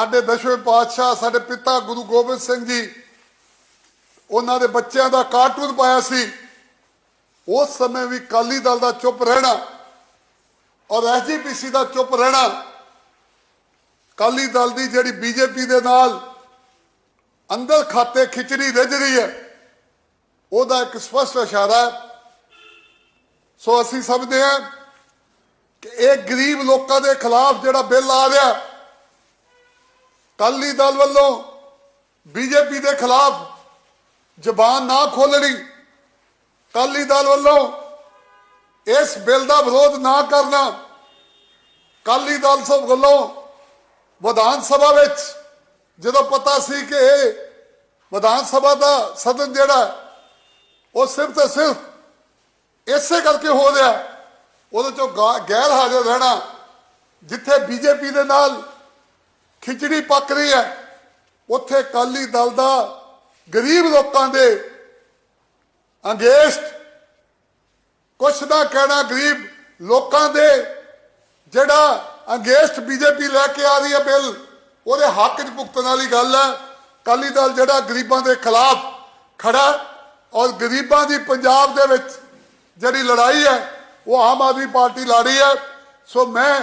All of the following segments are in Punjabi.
ਸਾਡੇ ਦਸ਼ਵੇਂ ਪਾਤਸ਼ਾਹ, ਸਾਡੇ ਪਿਤਾ ਗੁਰੂ ਗੋਬਿੰਦ ਸਿੰਘ ਜੀ, ਉਹਨਾਂ ਦੇ ਬੱਚਿਆਂ ਦਾ ਕਾਰਟੂਨ ਪਾਇਆ ਸੀ। ਉਸ ਸਮੇਂ ਵੀ ਕਾਲੀ ਦਲ ਦਾ ਚੁੱਪ ਰਹਿਣਾ ਔਰ ਐਸਜੀਪੀਸੀ ਦਾ ਚੁੱਪ ਰਹਿਣਾ ਕਾਲੀ ਦਲ ਦੀ ਜਿਹੜੀ ਬੀਜੇਪੀ ਦੇ ਨਾਲ ਅੰਦਰ ਖਾਤੇ ਖਿਚੜੀ ਰਿੱਝ ਰਹੀ ਹੈ, ਉਹਦਾ ਇੱਕ ਸਪਸ਼ਟ ਇਸ਼ਾਰਾ ਹੈ। ਸੋ ਅਸੀਂ ਸਮਝਦੇ ਹਾਂ ਕਿ ਇਹ ਗਰੀਬ ਲੋਕਾਂ ਦੇ ਖਿਲਾਫ ਜਿਹੜਾ ਬਿੱਲ ਆ ਰਿਹਾ ਕਾਲੀ ਦਲ ਵੱਲੋਂ ਬੀਜੇਪੀ ਦੇ ਖਿਲਾਫ ਜ਼ਬਾਨ ਨਾ ਖੋਲਣੀ ਕਾਲੀ ਦਲ ਵੱਲੋਂ ਇਸ ਬਿੱਲ ਦਾ ਵਿਰੋਧ ਨਾ ਕਰਨਾ। ਕਾਲੀ ਦਲ ਸਭ ਵੱਲੋਂ ਵਿਧਾਨ ਸਭਾ ਵਿੱਚ ਜਦੋਂ ਪਤਾ ਸੀ ਕਿ ਇਹ ਵਿਧਾਨ ਸਭਾ ਦਾ ਸਦਨ ਜਿਹੜਾ ਉਹ ਸਿਰਫ ਤੇ ਸਿਰਫ ਇਸੇ ਕਰਕੇ ਹੋ ਰਿਹਾ। ਉਹਦੇ ਚੋਂ ਗਾ- ਗੈਰ ਹਾਜ਼ਰ ਰਹਿਣਾ, ਜਿੱਥੇ ਬੀਜੇਪੀ ਦੇ ਨਾਲ ਖਿਚੜੀ ਪੱਕ ਰਹੀ ਹੈ। ਉੱਥੇ ਕਾਲੀ ਦਲ ਦਾ ਗਰੀਬ ਲੋਕਾਂ ਦੇ ਅੰਗੇਸ਼ਟ ਕੁਛ ਨਾ ਕਹਿਣਾ ਗਰੀਬ ਲੋਕਾਂ ਦੇ, ਜਿਹੜਾ ਅੰਗੇਸ਼ਟ ਬੀਜੇਪੀ ਲੈ ਕੇ ਆ ਰਹੀ ਹੈ ਬਿੱਲ, ਉਹਦੇ ਹੱਕ 'ਚ ਭੁਗਤਣ ਵਾਲੀ ਗੱਲ ਹੈ। ਕਾਲੀ ਦਲ ਜਿਹੜਾ ਗਰੀਬਾਂ ਦੇ ਖਿਲਾਫ ਖੜਾ ਔਰ ਗਰੀਬਾਂ ਦੀ ਪੰਜਾਬ ਦੇ ਵਿੱਚ ਜਿਹੜੀ ਲੜਾਈ ਹੈ, ਉਹ ਆਮ ਆਦਮੀ ਪਾਰਟੀ ਲੜ ਰਹੀ ਹੈ। ਸੋ ਮੈਂ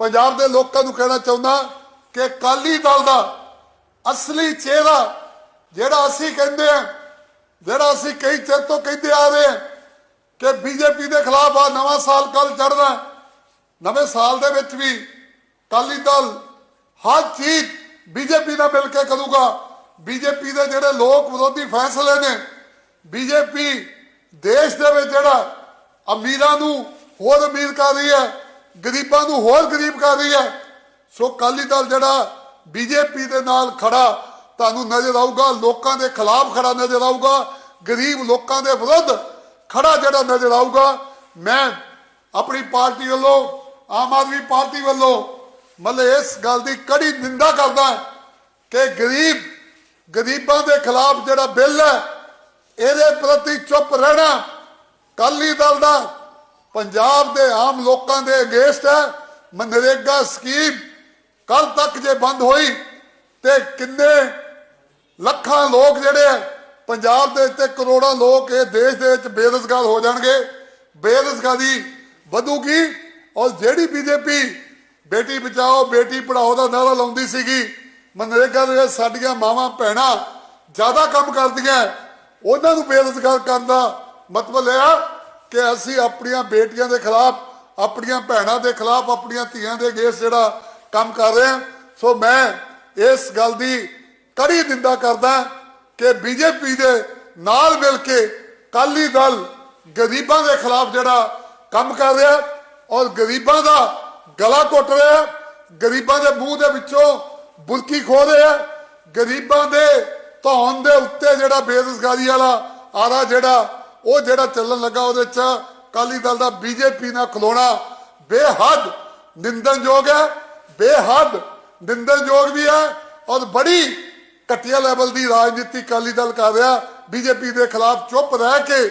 ਪੰਜਾਬ ਦੇ ਲੋਕਾਂ ਨੂੰ ਕਹਿਣਾ ਚਾਹੁੰਦਾ ਕਿ ਕਾਲੀ ਦਲ ਦਾ ਅਸਲੀ ਚਿਹਰਾ ਜਿਹੜਾ ਅਸੀਂ ਕਹਿੰਦੇ ਆ ਜਿਹੜਾ ਅਸੀਂ ਕਈ ਚਿਰ ਤੋਂ ਕਹਿੰਦੇ ਆ ਰਹੇ ਹਾਂ ਕਿ ਬੀਜੇਪੀ ਦੇ ਖਿਲਾਫ ਆ, ਨਵਾਂ ਸਾਲ ਕੱਲ ਚੜ੍ਹਦਾ ਨਵੇਂ ਸਾਲ ਦੇ ਵਿੱਚ ਵੀ ਕਾਲੀ ਦਲ ਹਰ ਚੀਜ਼ ਬੀਜੇਪੀ ਨਾਲ ਮਿਲ ਕੇ ਕਰੂਗਾ। ਬੀਜੇਪੀ ਦੇ ਜਿਹੜੇ ਲੋਕ ਵਿਰੋਧੀ ਫੈਸਲੇ ਨੇ, ਬੀਜੇਪੀ ਦੇਸ਼ ਦੇ ਵਿੱਚ ਜਿਹੜਾ ਅਮੀਰਾਂ ਨੂੰ ਹੋਰ ਅਮੀਰ ਕਰ ਰਹੀ ਹੈ, ਗਰੀਬਾਂ ਨੂੰ ਹੋਰ ਗਰੀਬ ਕਰ ਰਹੀ ਹੈ ਸੋ ਕਾਲੀ ਦਲ ਜਿਹੜਾ ਬੀਜੇਪੀ ਦੇ ਨਾਲ ਖੜਾ, ਤੁਹਾਨੂੰ ਨਜ਼ਰ ਆਊਗਾ, ਲੋਕਾਂ ਦੇ ਖਿਲਾਫ ਖੜਾ ਨਜ਼ਰ ਆਊਗਾ, ਗਰੀਬ ਲੋਕਾਂ ਦੇ ਵਿਰੁੱਧ ਖੜਾ ਜਿਹੜਾ ਨਜ਼ਰ ਆਊਗਾ। ਮੈਂ ਆਪਣੀ ਪਾਰਟੀ ਵੱਲੋਂ, ਆਮ ਆਦਮੀ ਪਾਰਟੀ ਵੱਲੋਂ ਮਤਲਬ ਇਸ ਗੱਲ ਦੀ ਕੜੀ ਨਿੰਦਾ ਕਰਦਾ ਕਿ ਗਰੀਬ, ਗਰੀਬਾਂ ਦੇ ਖਿਲਾਫ ਜਿਹੜਾ ਬਿੱਲ ਹੈ, ਇਹਦੇ ਪ੍ਰਤੀ ਚੁੱਪ ਰਹਿਣਾ ਕਾਲੀ ਦਲ ਦਾ। ਪੰਜਾਬ ਦੇ ਆਮ ਲੋਕਾਂ ਦੇ ਅਗੇਂਸਟ ਹੈ। ਮਨਰੇਗਾ ਸਕੀਮ ਕੱਲ ਤੱਕ ਜੇ ਬੰਦ ਹੋਈ ਤੇ ਕਿੰਨੇ ਲੱਖਾਂ ਲੋਕ ਜਿਹੜੇ ਪੰਜਾਬ ਦੇ ਤੇ ਕਰੋੜਾਂ ਲੋਕ ਇਹ ਦੇਸ਼ ਦੇ ਵਿੱਚ ਬੇਰੁਜ਼ਗਾਰ ਹੋ ਜਾਣਗੇ। ਬੇਰੁਜ਼ਗਾਰੀ ਵਧੂਗੀ ਔਰ ਜਿਹੜੀ ਬੀਜੇਪੀ ਬੇਟੀ ਬਚਾਓ, ਬੇਟੀ ਪੜਾਓ ਦਾ ਨਾਰਾ ਲਾਉਂਦੀ ਸੀਗੀ ਮਨਰੇਗਾ ਦੇ ਵਿੱਚ ਸਾਡੀਆਂ ਮਾਵਾਂ, ਭੈਣਾਂ ਜ਼ਿਆਦਾ ਕੰਮ ਕਰਦੀਆਂ, ਉਹਨਾਂ ਨੂੰ ਬੇਰੁਜ਼ਗਾਰ ਕਰਨ ਦਾ ਮਤਲਬ ਇਹ ਆ ਕਿ ਅਸੀਂ ਆਪਣੀਆਂ ਬੇਟੀਆਂ ਦੇ ਖਿਲਾਫ, ਆਪਣੀਆਂ ਭੈਣਾਂ ਦੇ ਖਿਲਾਫ, ਆਪਣੀਆਂ ਧੀਆਂ ਦੇ ਅਗੇਂਸਟ ਜਿਹੜਾ ਕੰਮ ਕਰ ਰਹੇ। ਹਾਂ ਸੋ ਮੈਂ ਇਸ ਗੱਲ ਦੀ ਕੜੀ ਨਿੰਦਾ ਕਰਦਾ ਕਿ ਬੀਜੇਪੀ ਦੇ ਨਾਲ ਮਿਲ ਕੇ ਕਾਲੀ ਦਲ ਗਰੀਬਾਂ ਦੇ ਖਿਲਾਫ ਜਿਹੜਾ ਕੰਮ ਕਰ ਰਿਹਾ ਔਰ ਗਰੀਬਾਂ ਦਾ ਗਲਾ ਘੁੱਟ ਰਿਹਾ, ਗਰੀਬਾਂ ਦੇ ਮੂੰਹ ਦੇ ਵਿੱਚੋਂ ਬੁਰਕੀ ਖੋ ਰਿਹਾ, ਗਰੀਬਾਂ ਦੇ ਧੌਣ ਦੇ ਉੱਤੇ ਜਿਹੜਾ ਬੇਰੁਜ਼ਗਾਰੀ ਵਾਲਾ ਆਰਾ ਜਿਹੜਾ, ਉਹ ਜਿਹੜਾ ਚੱਲਣ ਲੱਗਾ ਉਹਦੇ ਚ ਕਾਲੀ ਦਲ ਦਾ ਬੀਜੇਪੀ ਨਾਲ ਖਲੋਣਾ ਬੇਹੱਦ ਨਿੰਦਨਯੋਗ ਹੈ। ਬੇਹੱਦ ਨਿੰਦਨਯੋਗ ਵੀ ਹੈ ਔਰ ਬੜੀ ਘਟੀਆ ਲੈਵਲ ਦੀ ਰਾਜਨੀਤੀ ਕਾਲੀ ਦਲ ਕਰ ਰਿਹਾ। ਬੀਜੇਪੀ ਦੇ ਖਿਲਾਫ ਚੁੱਪ ਰਹਿ ਕੇ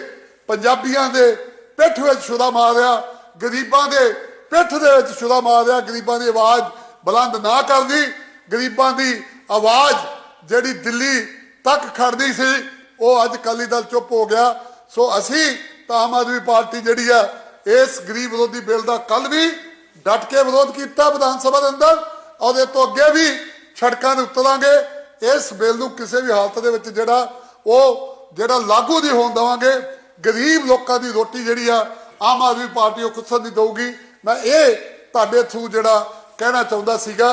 ਪੰਜਾਬੀਆਂ ਦੇ ਪਿੱਠ ਵਿੱਚ ਛੁਰਾ ਮਾਰ ਰਿਹਾ, ਗਰੀਬਾਂ ਦੇ ਪਿੱਠ ਦੇ ਵਿੱਚ ਛੁਰਾ ਮਾਰ ਰਿਹਾ, ਗਰੀਬਾਂ ਦੀ ਆਵਾਜ਼ ਬੁਲੰਦ ਨਾ ਕਰਦੀ। ਗਰੀਬਾਂ ਦੀ ਆਵਾਜ਼ ਜਿਹੜੀ ਦਿੱਲੀ ਤੱਕ ਖੜਦੀ ਸੀ, ਉਹ ਅੱਜ ਕਾਲੀ ਦਲ ਚੁੱਪ ਹੋ ਗਿਆ। ਸੋ ਅਸੀਂ ਤਾਂ ਆਮ ਆਦਮੀ ਪਾਰਟੀ ਜਿਹੜੀ ਆ ਇਸ ਗਰੀਬ ਵਿਰੋਧੀ ਬਿੱਲ ਦਾ ਕੱਲ ਵੀ ਡਟ ਕੇ ਵਿਰੋਧ ਕੀਤਾ ਵਿਧਾਨ ਸਭਾ ਦੇ ਅੰਦਰ ਔਰ ਇਹ ਤੋਂ ਅੱਗੇ ਵੀ ਸੜਕਾਂ ਤੇ ਉਤਰਾਂਗੇ ਇਸ ਬਿੱਲ ਨੂੰ ਕਿਸੇ ਵੀ ਹਾਲਤ ਦੇ ਵਿੱਚ ਜਿਹੜਾ ਉਹ, ਜਿਹੜਾ ਲਾਗੂ ਨਹੀਂ ਹੋਣ ਦੇਵਾਂਗੇ। ਗਰੀਬ ਲੋਕਾਂ ਦੀ ਰੋਟੀ ਜਿਹੜੀ ਆ, ਆਮ ਆਦਮੀ ਪਾਰਟੀ ਉਹ ਖੁਦ ਨਹੀਂ ਦਊਗੀ। ਮੈਂ ਇਹ ਤੁਹਾਡੇ ਥਰੂ ਜਿਹੜਾ ਕਹਿਣਾ ਚਾਹੁੰਦਾ ਸੀਗਾ।